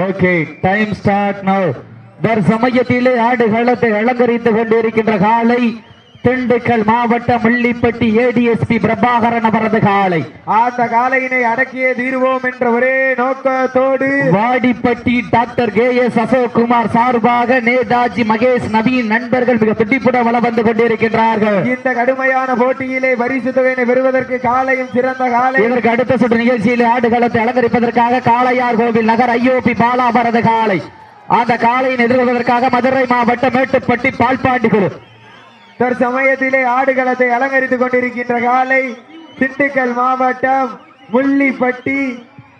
Okay time start now தற்சமயத்திலே ஆடுகளத்தை அலங்கரித்துக் கொண்டிருக்கின்ற காலை திண்டுக்கல் மாவட்டம் முள்ளிப்பட்டி ஏடிஎஸ்பி பிரபாகரன் அவரது காலை. அந்த காலையினை அடக்கியே தீர்வோம் என்ற ஒரே நோக்கத்தோடு Vadipatti doctor K S Ashokkumar சார்பாக நேதாஜி மகேஷ் நவீன் நண்பர்கள் மிக துடிப்புடன் வளம் வந்து கொண்டிருக்கின்றார்கள். இந்த கடுமையான போட்டியிலே பரிசு தொகையினை பெறுவதற்கு காலையும் சிறந்த காலை. இதற்கு அடுத்த சுற்று நிகழ்ச்சியில் ஆடுகளத்தை அலங்கரிப்பதற்காக காளையார் கோவில் நகர் ஐயோபி பாலா அவரது காலை. அந்த காளையின் எதிர்கொள்வதற்காக மதுரை மாவட்டம் மேட்டுப்பட்டி பால்பாண்டி குழு தற்சமயத்திலே ஆடுகளத்தை அலங்கரித்துக் கொண்டிருக்கின்ற காலை திண்டுக்கல் மாவட்டம் முள்ளிப்பட்டி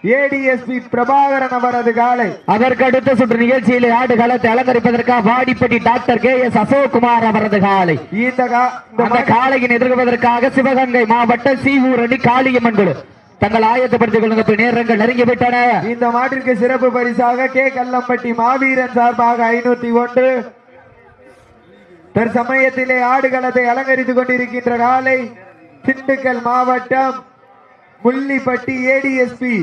ஏடிஎஸ்பி பிரபாகரன் அவரது காலை. அதற்கு அடுத்த சுற்று நிகழ்ச்சியிலே ஆடுகளத்தை அலங்கரிப்பதற்காக Vadipatti doctor K S Ashokkumar அவரது காலை. இந்த கா- இந்த அந்த காளையின் எதிர்கொள்வதற்காக சிவகங்கை மாவட்டம் சீவூர் அணி காளியம்மன் குழு தங்கள் ஆயத்தப்படுத்திக் கொள்ளுங்க இப்ப நேரங்கள் நெருங்கி விட்டன. இந்த மாட்டிற்கு சிறப்பு பரிசாக கே கல்லம்பட்டி மாவீரன் சார்பாக ஐநூத்தி ஒன்று தற்சமயத்திலே ஆடுகளத்தை அலங்கரித்துக் கொண்டிருக்கின்ற காலை திண்டுக்கல் மாவட்டம் முள்ளிப்பட்டி ஏடிஎஸ்பி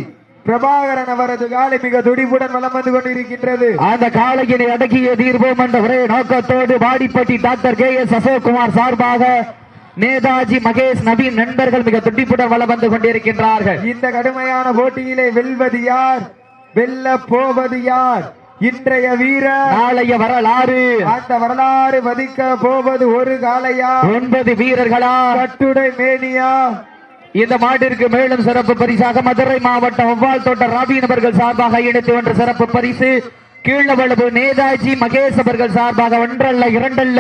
பிரபாகரன் அவரது காலை மிக துடிப்புடன் வலம் வந்து கொண்டிருக்கின்றது. அந்த காளையினை அடக்கிய தீர்வோம் என்ற ஒரே நோக்கத்தோடு Vadipatti doctor K S Ashokkumar சார்பாக நேதாஜி மகேஷ் நவீன் நண்பர்கள் மிக துடிப்புடன் வலம் வந்து கொண்டிருக்கின்றார்கள். இந்த கடுமையான போட்டியிலே வெல்வது யார்? வெல்ல போவது யார்? இன்றைய வீரர் நாளைய வரலாறு. அந்த வரலாறு மதிக்க போவது ஒரு காளையா? ஒன்பது வீரர்களா? கட்டுடை மேனியா? இந்த மாட்டிற்கு மேலும் சிறப்பு பரிசாக மதுரை மாவட்டம் ஒவ்வால் தோட்ட ராபி நபர்கள் சார்பாக இணைத்து ஒன்று சிறப்பு பரிசு கீழவளவு நேதாஜி மகேஷ் அவர்கள் சார்பாக ஒன்றல்ல இரண்டல்ல.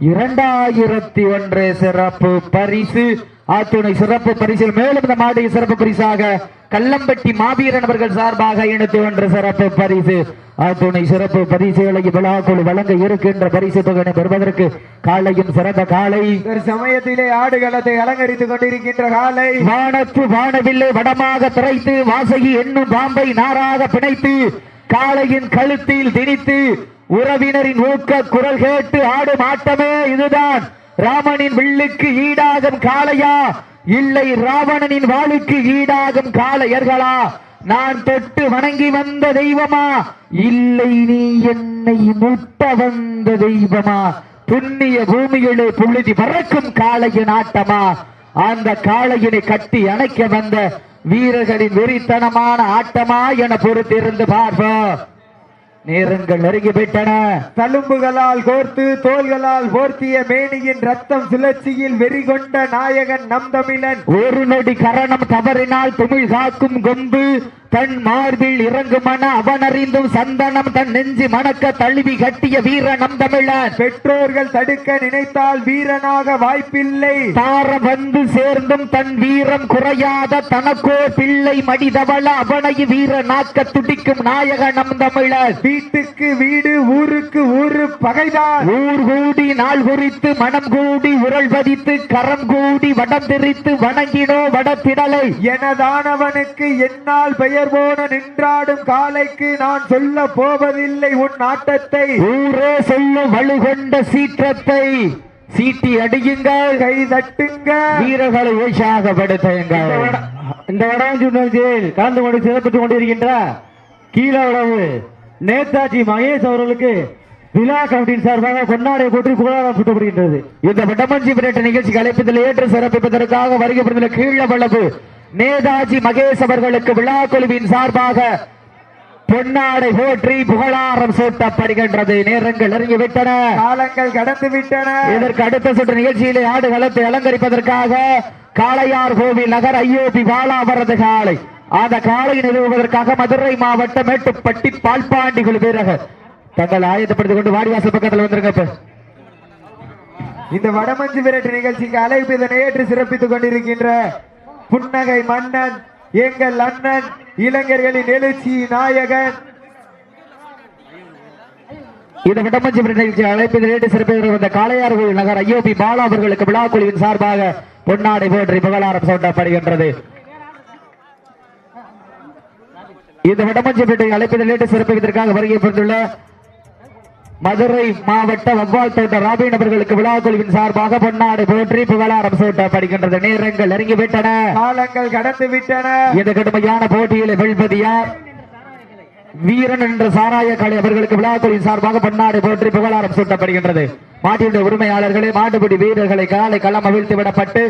இரண்டாயிரத்தி ஒன்று சிறப்பு பரிசு. ஆத்துணை சிறப்பு பரிசில் மேலும் இந்த மாடு சிறப்பு பரிசாக கல்லம்பட்டி மாவீரன் அவர்கள் சார்பாக இணைத்து ஒன்று சிறப்பு பரிசு. ஆத்துணை சிறப்பு பரிசுகளை விழாக்குழு வழங்க இருக்கின்ற பரிசு தொகையை பெறுவதற்கு காலையும் சிறந்த காலை. சமயத்திலே ஆடுகளத்தை அலங்கரித்துக் கொண்டிருக்கின்ற காலை. வானத்து வானவில்லை வடமாக திரைத்து வாசகி என்னும் பாம்பை நாராக பிணைத்து காளையின் கழுத்தில் திணித்து உறவினரின் ஊக்க குரல் கேட்டு ஆடும் ஆட்டமே இதுதான். ராமனின் வில்லுக்கு ஈடாகும் காளையா? இல்லை ராவணனின் வாளுக்கு ஈடாகும் காளையர்களா? நான் தொட்டு வணங்கி வந்த தெய்வமா? இல்லை நீ என்னை முட்ட வந்த தெய்வமா? புண்ணிய பூமியிலே புழுதி பறக்கும் காளையின் ஆட்டமா? அந்த காளையினை கட்டி அணைக்க வந்த வீரர்களின் வெறித்தனமான ஆட்டமா என பொறுத்திருந்து பார்ப்போம். நேரங்கள் நெருங்கி விட்டன தழும்புகளால் கோர்த்து தோள்களால் போர்த்திய மேனியின் ரத்தம் சுழற்சியில் வெறிகொண்ட நாயகன் நம் தமிழன் ஒரு நொடி கரணம் தவறினால் தமிழ் காக்கும் கொம்பு தன் மார்பில் இறங்குமன அவனறிந்தும் சந்தனம் தன் நெஞ்சு மணக்க தழுவி கட்டிய வீர நம் தமிழன் பெற்றோர்கள் தடுக்க நினைத்தால் வீரனாக வாய்ப்பில்லை. தாரம் வந்து சேர்ந்தும் தன் வீரம் குறையாத தனக்கோ பிள்ளை மடிதவள அவனை வீர நாக்க துடிக்கும் நாயக நம் தமிழர் வீட்டுக்கு வீடு ஊருக்கு ஊரு பகைதான். ஊர் கூடி நாள் குறித்து மனம் கூடி உரல் பதித்து கரம் கூடி வடம் திரித்து வணங்கினோ வடத்திடலை. எனதானவனுக்கு என்னால் பெயர் போன நின்றாடும் காலைக்கு நான் சொல்ல போவதில்லை. உன் ஆட்டத்தை ஊரே சொல்லும் வலுகொண்ட சீற்றத்தை. சீட்டி அடியுங்கள் கை தட்டுங்க வீரர்களை உற்சாகப்படுத்துங்கள் இந்த வடவஞ்சி கலந்து கொண்டு சிறப்பித்துக் கொண்டிருக்கின்ற கீழ உழவு நேதாஜி மகேஷ் அவர்களுக்கு விழா கமிட்டியின் சார்பாக கொண்டாடை போற்றி புகழாரம் சுட்டப்படுகின்றது. இந்த வடமஞ்சி விரட்டு நிகழ்ச்சிக்கு அழைப்பதில் ஏற்று சிறப்பிப்பதற்காக வருகை புரிந்துள்ள கீழ வளவு நேதாஜி மகேஷ் அவர்களுக்கு விழா குழுவின் சார்பாக பொன்னாடை போற்றி புகழாரம் சூட்டப்படுகின்றது. நேரங்கள் நெருங்கி விட்டன காலங்கள் கடந்து விட்டன இதற்கு அடுத்த சுற்று நிகழ்ச்சியிலே ஆடுகளத்தை அலங்கரிப்பதற்காக காளையார் கோவில் நகர் ஐயோபி பாலா அவரது காலை அந்த காளையை நிறுவுவதற்காக மதுரை மாவட்டம் மேட்டுப்பட்டி பால்பாண்டி குழு வீரர்கள் தங்கள் ஆயத்தப்படுத்திக் கொண்டு வாடிவாசல் பக்கத்தில் வந்துருங்க இப்ப. இந்த வடமஞ்சு விரட்டு நிகழ்ச்சிக்கு அழைப்பு இதனை ஏற்று சிறப்பித்துக் கொண்டிருக்கின்ற புன்னகை மன்னன் எங்கள் அண்ணன் இளைஞர்களின் எழுச்சி நாயகன். இந்த விடமஞ்சி நிகழ்ச்சி அழைப்பது நீட்டு சிறப்பு வந்த காளையார்கோவில் நகர் ஐயோபி பாலா அவர்களுக்கு விழா குழுவின் சார்பாக பொன்னாடை போற்றி புகழாரம் சூட்டப்படுகின்றது. இந்த வடமஞ்சி அழைப்பது நீட்டு சிறப்பிப்பதற்காக வருகை புரிந்துள்ள மதுரை மாவட்ட வவ்வால் தோட்ட ராபின் அவர்களுக்கு விழா குழுவின் சார்பாக பொன்னாடை போற்றி புகழாரம் சூட்டப்படுகின்றது நேரங்கள் நெருங்கி விட்டன காலங்கள் கடந்து விட்டன இந்த கடுமையான போட்டியில் வெல்வது யார்? வீரன் என்ற சாராய காளை அவர்களுக்கு விழாக்குழுவின் சார்பாக பன்னாடு போற்றி புகழாரம் சூட்டப்படுகின்றது. மாட்டினுடைய உரிமையாளர்களே மாட்டுப்பிடி வீரர்களை காலை களம் அவிழ்த்து விடப்பட்டு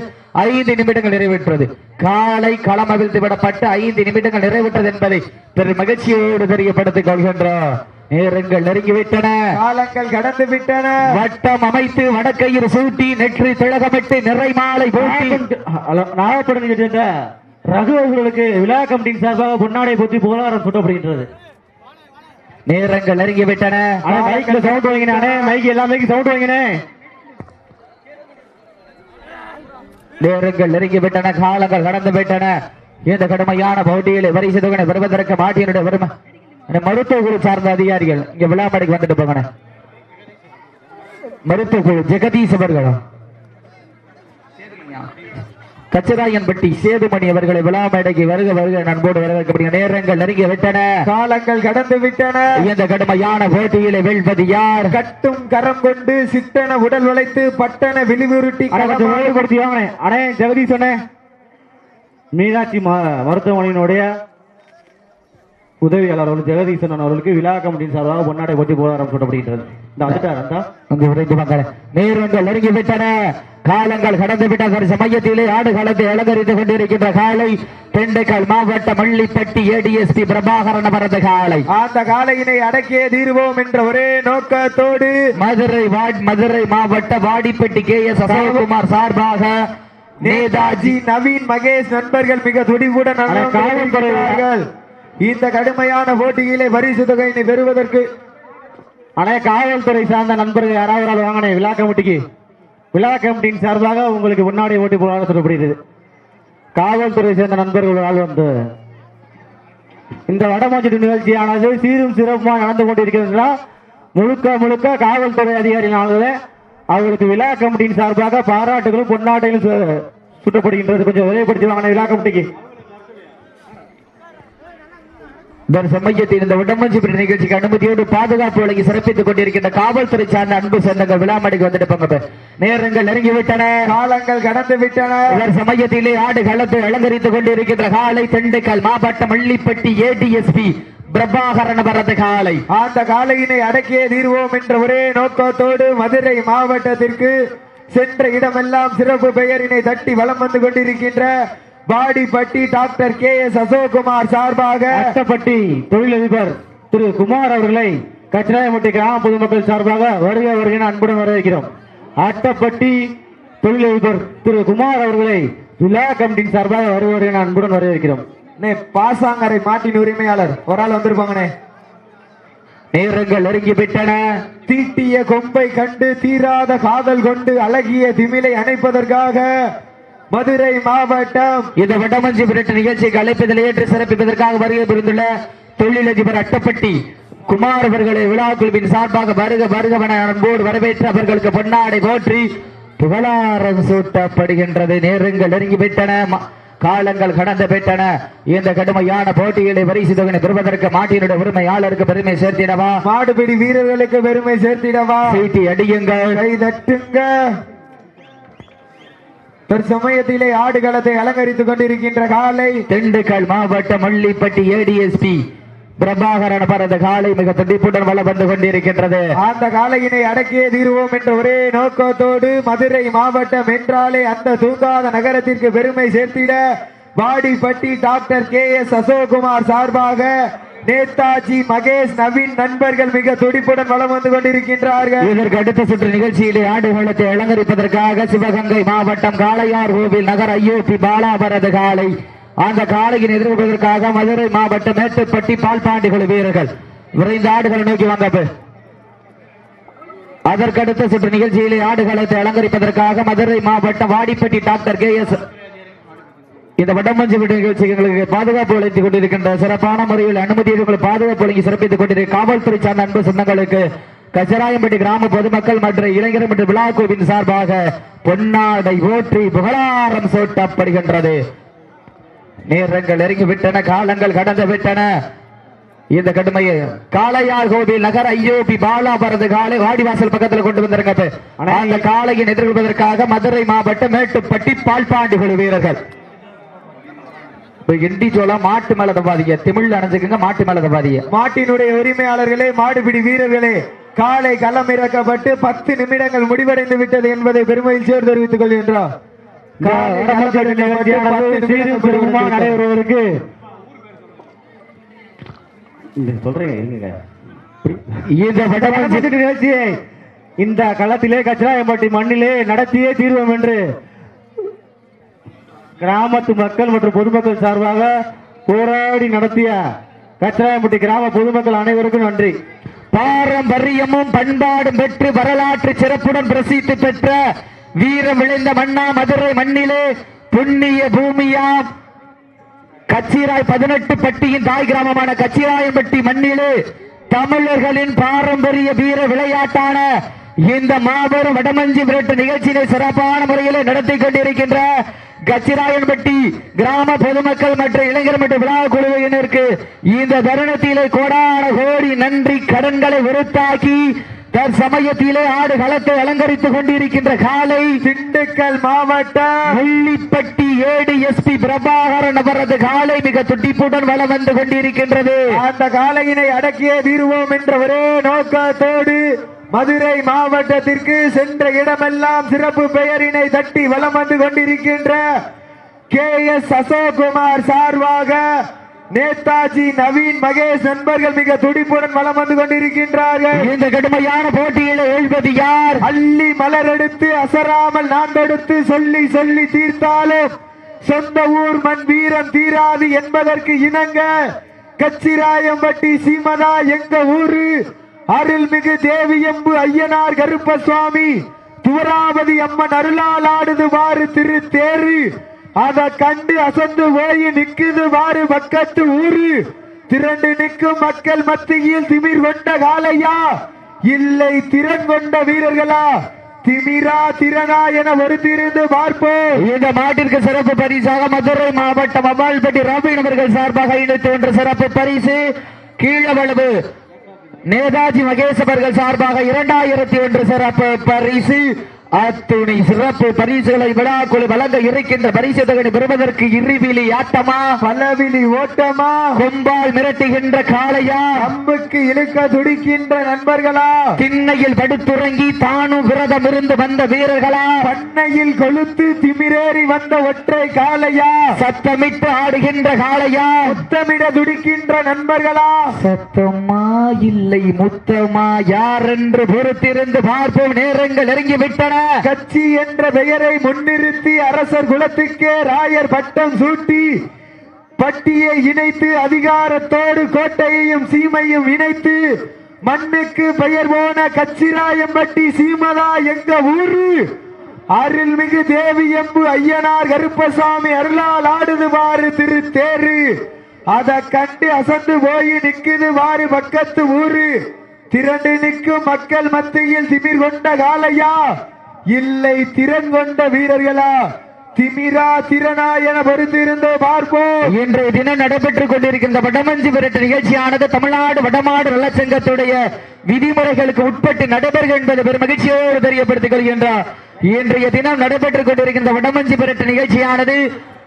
ஐந்து நிமிடங்கள் நிறைவேற்றது. காலை களம் அவிழ்த்து விடப்பட்டு ஐந்து நிமிடங்கள் நிறைவேற்றது என்பதை பெரும் மகிழ்ச்சியோடு தெரியப்படுத்திக் கொள்கின்றோம். நேரங்கள் நெருங்கிவிட்டன. காலங்கள் கடந்து விட்டன வட்டம் அமைத்து வடக்கையில் சூட்டி நெற்றி திலகமிட்டு நிறை மாலை போட்டி. ரகு அவர்களுக்கு விழா கமிட்டியின் சார்பாக பொன்னாடை போற்றி புகழாரம் சூட்டப்படுகின்றது. நேரங்கள் நெருங்கிவிட்டன. மைக்ல சவுண்ட் வாங்கினே அண்ணே மைக் எல்லா மைக்கு சவுண்ட் வாங்கினே நேரங்கள் நெருங்கி விட்டன காலங்கள் கடந்து விட்டன இந்த கடுமையான போட்டியில் வரிசை தொகை வருவதற்கு மாட்டியனுடைய வரும இந்த மருத்துவ குழு சார்ந்த அதிகாரிகள் இங்க விழாமடைக்கு வந்துட்டு போங்கண்ணே. மருத்துவ குழு ஜெகதீஷ் அவர்கள்? கச்சராயன்பட்டி சேதுமணி அவர்களை விழாமேடைக்கு வருக வருக நண்போடு வரவேற்கப்படுகிற நேரங்கள் நெருங்கி விட்டன. காலங்கள் கடந்து விட்டன. இந்த கடுமையான போட்டியில வெல்வது யார்? கட்டும் கரம் கொண்டு சிட்டன உடல் வளைத்து பட்டன விழிவுருட்டி அண்ணே ஜெகதீஷ் அண்ணே. மீனாட்சி மருத்துவமனையினுடைய உதவியாளர் அவர்கள் ஜெகதீசன் அவர்களுக்கு விழா கமிட்டியின் சார்பாக பொன்னாடை போட்டி புகழாரம் சூட்டப்படுகின்றது. இந்த வந்துட்டார் அங்கு விரைந்து மக்கள் நேரங்கள் நெருங்கி விட்டன. காலங்கள் கடந்து விட்ட ஒரு சமயத்திலே ஆடுகளத்தை அலங்கரித்துக் கொண்டிருக்கின்ற காலை திண்டுக்கல் மாவட்ட மல்லிப்பட்டி ஏடிஎஸ்பி பிரபாகரன் அவரது காலை. அந்த காலையினை அடக்கியே தீருவோம் என்ற ஒரே நோக்கத்தோடு மதுரை வாட் மதுரை மாவட்ட வாடிப்பட்டி கே எஸ் அசோக்குமார் சார்பாக நேதாஜி நவீன் மகேஷ் நண்பர்கள் மிக துடிவுடன் அட, காவல்துறை இருக்கிறார்கள். இந்த கடுமையான போட்டியிலே பரிசு தொகையினை பெறுவதற்கு அனைய காவல்துறை சார்ந்த நண்பர்கள் யாராவது ஒரு ஆள் விழா கமிட்டிக்கு விழா கமிட்டியின் சார்பாக உங்களுக்கு முன்னாடி ஓட்டி போவாங்க சொல்லப்படுகிறது. காவல்துறை சேர்ந்த நண்பர்கள் ஒரு வந்து இந்த வடமாஞ்சு நிகழ்ச்சியானது சீரும் சிறப்புமாக நடந்து கொண்டிருக்கிறதுனா முழுக்க முழுக்க காவல்துறை அதிகாரிகளானது அவர்களுக்கு விழா கமிட்டியின் சார்பாக பாராட்டுகளும் பொன்னாட்டையும் சு- சுட்டப்படுகின்றது. கொஞ்சம் விரைவுபடுத்தி வாங்கின விழா கமிட்டிக்கு. இந்த சமயத்தில் இந்த உடம்பஞ்சிபுரி நிகழ்ச்சிக்கு அனுமதியோடு பாதுகாப்பு வழங்கி சிறப்பித்துக் கொண்டிருக்கின்ற காவல்துறை சார்ந்த அன்பு சொந்தங்கள் விழாமடைக்கு வந்துட்டு போங்க நேரங்கள் நெருங்கி விட்டன காலங்கள் கடந்து விட்டன இவர் சமயத்திலே ஆடு களத்தை அலங்கரித்துக் கொண்டிருக்கின்ற காலை திண்டுக்கல் மாவட்ட மல்லிப்பட்டி ஏடிஎஸ்பி பிரபாகரன் வரது காலை. அந்த காலையினை அடக்கியே தீர்வோம் என்ற ஒரே நோக்கத்தோடு மதுரை மாவட்டத்திற்கு சென்ற இடமெல்லாம் சிறப்பு பெயரினை தட்டி வலம் வந்து கொண்டிருக்கின்ற Padipatti doctor K S Ashokkumar சார்பாக அட்டப்பட்டி தொழிலதிபர் திரு குமார் அவர்களை கச்சிராயம்பட்டி கிராம பொதுமக்கள் சார்பாக வருக வருக என அன்புடன் வரவேற்கிறோம். அட்டப்பட்டி தொழிலதிபர் திரு குமார் அவர்களை விழா கமிட்டியின் சார்பாக வருக வருக என அன்புடன் வரவேற்கிறோம். நே பாசாங்கரை மாட்டின் உரிமையாளர். ஒரு ஆள் வந்திருப்பாங்கண்ணே. நேரங்கள் நெருங்கி விட்டன. தீட்டிய கொம்பை கண்டு தீராத காதல் கொண்டு அழகிய திமிலை அணைப்பதற்காக மதுரை மாவட்டம் இந்த வடமஞ்சி விரட்டு நிகழ்ச்சிக்கு அழைப்பதில் ஏற்று சிறப்பிப்பதற்காக வருகை புரிந்துள்ள தொழிலதிபர் அட்டப்பட்டி குமார் அவர்களை விழா குழுவின் சார்பாக வருக வருகவன அன்போடு வரவேற்று அவர்களுக்கு பொன்னாடை போற்றி புகழாரம் சூட்டப்படுகின்றது. நேரங்கள் நெருங்கி விட்டன. ம- காலங்கள் கடந்து விட்டன. இந்த கடுமையான போட்டிகளை பரிசு தொகை பெறுவதற்கு மாட்டினுடைய உரிமையாளருக்கு பெருமை சேர்த்திடவா? மாடுபிடி வீரர்களுக்கு பெருமை சேர்த்திடவா? சீட்டி அடியுங்கள். கை தட்டுங்க. தற்சமயத்திலே ஆடுகளத்தை அலங்கரித்துக் கொண்டிருக்கின்ற காலை திண்டுக்கல் மாவட்ட மல்லிப்பட்டி ஏடிஎஸ்பி பிரபாகரன் பரத காலை மிக துடிப்புடன் வளம் வந்து கொண்டிருக்கின்றது. அந்த காலையினை அடக்கியே தீருவோம் என்ற ஒரே நோக்கத்தோடு மதுரை மாவட்டம் என்றாலே அந்த தூங்காத நகரத்திற்கு பெருமை சேர்த்திட Vadipatti doctor K S Ashokkumar சார்பாக நேதாஜி மகேஷ் நவீன் நண்பர்கள் மிக துடிப்புடன் வலம் வந்து கொண்டிருக்கின்றார்கள். இதற்கு அடுத்த சுற்று நிகழ்ச்சியிலே ஆடுகளத்தை அலங்கரிப்பதற்காக சிவகங்கை மாவட்டம் காளையார் கோவில் நகர் ஐயோபி பாலாபரத காலை அந்த காளையின் எதிர்கொள்வதற்காக மதுரை மாவட்டம் மேட்டுப்பட்டி பால்பாண்டி குழு வீரர்கள். விரைந்து ஆடுகளை நோக்கி வாங்க அதற்கடுத்த சுற்று நிகழ்ச்சியிலே ஆடுகளத்தை அலங்கரிப்பதற்காக மதுரை மாவட்டம் வாடிப்பட்டி டாக்டர் கே எஸ் இந்த வடமஞ்சு வீடு நிகழ்ச்சி எங்களுக்கு பாதுகாப்பு அளித்துக் கொண்டிருக்கின்ற சிறப்பான முறையில் அனுமதி பாதுகாப்பு வழங்கி சிறப்பித்துக் கொண்டிருக்கிற காவல்துறை சார்ந்த அன்பு சொந்தங்களுக்கு கச்சராயம்பட்டி கிராம பொதுமக்கள் மற்றும் இளைஞர் மற்றும் விழா கோவின் சார்பாக பொன்னாடை ஓற்றி புகழாரம் சூட்டப்படுகின்றது. நேரங்கள் நெருங்கி விட்டன காலங்கள் கடந்து விட்டன இந்த கடுமையை காளையார் கோவில் நகர் ஐயோபி பாலாபரது காலை வாடிவாசல் பக்கத்தில் கொண்டு வந்திருங்க ஆனால் அந்த காளையின் எதிர்கொள்வதற்காக மதுரை மாவட்டம் மேட்டுப்பட்டி பால்பாண்டி குழு வீரர்கள். எண்டி சோளம் மாட்டு மேல தப்பாதீங்க தமிழ்ல அணைஞ்சுக்குங்க மாட்டு மேல தப்பாதீங்க மாட்டினுடைய உரிமையாளர்களே மாடுபிடி வீரர்களே காலை களம் இறக்கப்பட்டு பத்து நிமிடங்கள் முடிவடைந்து விட்டது என்பதை பெருமகிழ்ச்சியோடு தெரிவித்துக் கொள்கின்றோம். நடைபெறுவதற்கு. இந்த களத்திலே கச்சிராயம்பட்டி மண்ணிலே நடத்தியே தீர்வோம் என்று கிராமத்து மக்கள் மற்றும் பொதுமக்கள் சார்பாக போராடி நடத்திய கச்சிராயம்பட்டி கிராம பொதுமக்கள் அனைவருக்கும் நன்றி. பாரம்பரியமும் பண்பாடும் பெற்று வரலாற்று சிறப்புடன் பிரசித்தி பெற்ற வீரம் விளைந்த மண்ணா மதுரை மண்ணிலே புண்ணிய பூமியாம் கச்சிராய் பதினெட்டு பட்டியின் தாய் கிராமமான கச்சிராயம்பட்டி மண்ணிலே தமிழர்களின் பாரம்பரிய வீர விளையாட்டான இந்த மாபெரும் வடமஞ்சி விரட்டு நிகழ்ச்சியினை சிறப்பான முறையில் நடத்தி கொண்டிருக்கின்ற கச்சிராயன்பட்டி கிராம பொதுமக்கள் மற்றும் இளைஞர் மற்றும் விழா குழுவினருக்கு இந்த தருணத்திலே கோடான கோடி நன்றி கடன்களை விருத்தாக்கி தற்சமயத்திலே ஆடு களத்தை அலங்கரித்துக் கொண்டிருக்கின்ற காலை திண்டுக்கல் மாவட்டம். முள்ளிப்பட்டி ஏடி எஸ்பி பிரபாகரன் அவரது காலை மிக துடிப்புடன் வலம் வந்து கொண்டிருக்கின்றது. அந்த காலையினை அடக்கியே தீருவோம் என்ற ஒரே நோக்கத்தோடு மதுரை மாவட்டத்திற்கு சென்ற இடமெல்லாம் சிறப்பு பெயரினை தட்டி வலம் வந்து கொண்டிருக்கின்ற கே எஸ் அசோக்குமார் சார்பாக நேதாஜி நவீன் மகேஷ் நண்பர்கள் மிக துடிப்புடன் வலம் வந்து கொண்டிருக்கின்றார்கள். இந்த கடுமையான போட்டியில எழுபது யார்? அள்ளி மலர் எடுத்து அசராமல் நான் தொடுத்து சொல்லி சொல்லி தீர்த்தாலும் சொந்த ஊர் மண் வீரம் தீராது என்பதற்கு இணங்க கச்சிராயம்பட்டி சீமதா எங்க ஊரு அருள்மிகு தேவியம்பு ஐயனார் கருப்பசுவாமி துவராபதி அம்மன் அருளால் ஆடுது வாரு திரு தேரு அதை கண்டு அசந்து போய் நிக்குது வாரு பக்கத்து ஊரு திரண்டு நிற்கும் மக்கள் மத்தியில் திமிர் கொண்ட காலையா இல்லை திறன் கொண்ட வீரர்களா? திமிரா திறனா என ஒருத்திருந்து பார்ப்போம். இந்த மாட்டிற்கு சிறப்பு பரிசாக மதுரை மாவட்டம் அம்மாள்பட்டி ரவி அவர்கள் சார்பாக இணைத்து ஒன்று சிறப்பு பரிசு. கீழவளவு நேதாஜி மகேஷ் அவர்கள் சார்பாக இரண்டாயிரத்தி ஒன்று சிறப்பு பரிசு. அத்துணை சிறப்பு பரிசுகளை விழாக்குழு வழங்க இருக்கின்ற பரிசு தொகை பெறுவதற்கு இருவிலி ஆட்டமா? பலவிழி ஓட்டமா? கொம்பால் மிரட்டுகின்ற காளையா? அம்புக்கு இழுக்க துடிக்கின்ற நண்பர்களா? திண்ணையில் படுத்துறங்கி தானும் விரதம் இருந்து வந்த வீரர்களா? பண்ணையில் கொளுத்து திமிரேறி வந்த ஒற்றை காலையா சத்தமிட்டு ஆடுகின்ற காளையா? முத்தமிட துடிக்கின்ற நண்பர்களா? சத்தமா இல்லை முத்தமா? யார் என்று பொறுத்திருந்து பார்ப்போம். நேரங்கள் நெருங்கி விட்டன. கட்சி என்ற பெயரை முன்னிறுத்தி அரசர் குலத்துக்கே ராயர் பட்டம் சூட்டி பட்டியை இணைத்து அதிகாரத்தோடு கோட்டையையும் சீமையும் இணைத்து மண்ணுக்கு பெயர் போன கச்சிராயம்பட்டி சீமதா எங்க ஊரு? அருள்மிகு தேவி எம்பு ஐயனார் கருப்பசாமி அருளால் ஆடுது வாரு திரு தேரு அத கண்டு அசந்து போய் நிக்குது வாரு பக்கத்து ஊரு. திரண்டு நிற்கும் மக்கள் மத்தியில் திமிர் கொண்ட காலையா இல்லை திறன் கொண்ட வீரர்களா? திமிரா திறனா என பொறுத்திருந்தோ பார்ப்போம். இன்றைய தினம் நடைபெற்றுக் கொண்டிருக்கின்ற வடமஞ்சி விரட்டு நிகழ்ச்சியானது தமிழ்நாடு வடமாடு நலச்சங்கத்துடைய விதிமுறைகளுக்கு உட்பட்டு நடைபெறும் என்பது பெரும் மகிழ்ச்சியோடு தெரியப்படுத்திக் கொள்கின்றார். இன்றைய தினம் நடைபெற்றுக் கொண்டிருக்கின்ற வடமஞ்சி விரட்டு நிகழ்ச்சியானது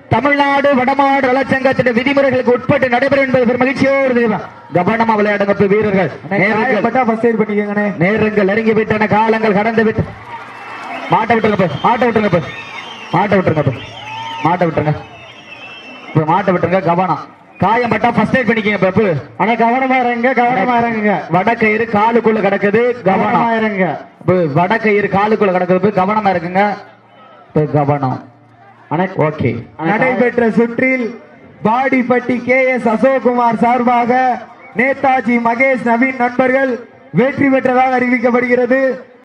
தமிழ்நாடு வடமாடு நலச்சங்கத்தின் விதிமுறைகளுக்கு உட்பட்டு நடைபெறும் என்பது பெரும் மகிழ்ச்சியோடு கவனமா விளையாடுங்க வீரர்கள். நேரங்கள் நெருங்கி விட்டன காலங்கள் கடந்து விட்டு மாட்ட விட்டுருங்க இப்ப, மாட்ட விட்டுருங்க இப்ப. மாட்ட விட்டுருங்க இப்ப. மாட்ட விட்டுருங்க. இப்ப மாட்ட விட்டுருங்க கவனம். காயம் பட்டா ஃபர்ஸ்ட் எய்ட் பண்ணிக்கங்க இப்ப. ஆனா கவனமா இருங்க கவனமா இறங்குங்க வடக்கயிறு காலுக்குள்ள கிடக்குது கவனமா. இருங்க. வடக்கயிறு காலுக்குள்ள கிடக்குது கவனமா இருக்குங்க. இப்ப கவனம். ஓகே. நடைபெற்ற சுற்றில் பாடிப்பட்டி கே எஸ் அசோக்குமார் சார்பாக நேதாஜி மகேஷ் நவீன் நண்பர்கள் வெற்றி பெற்றதாக அறிவிக்கப்படுகிறது.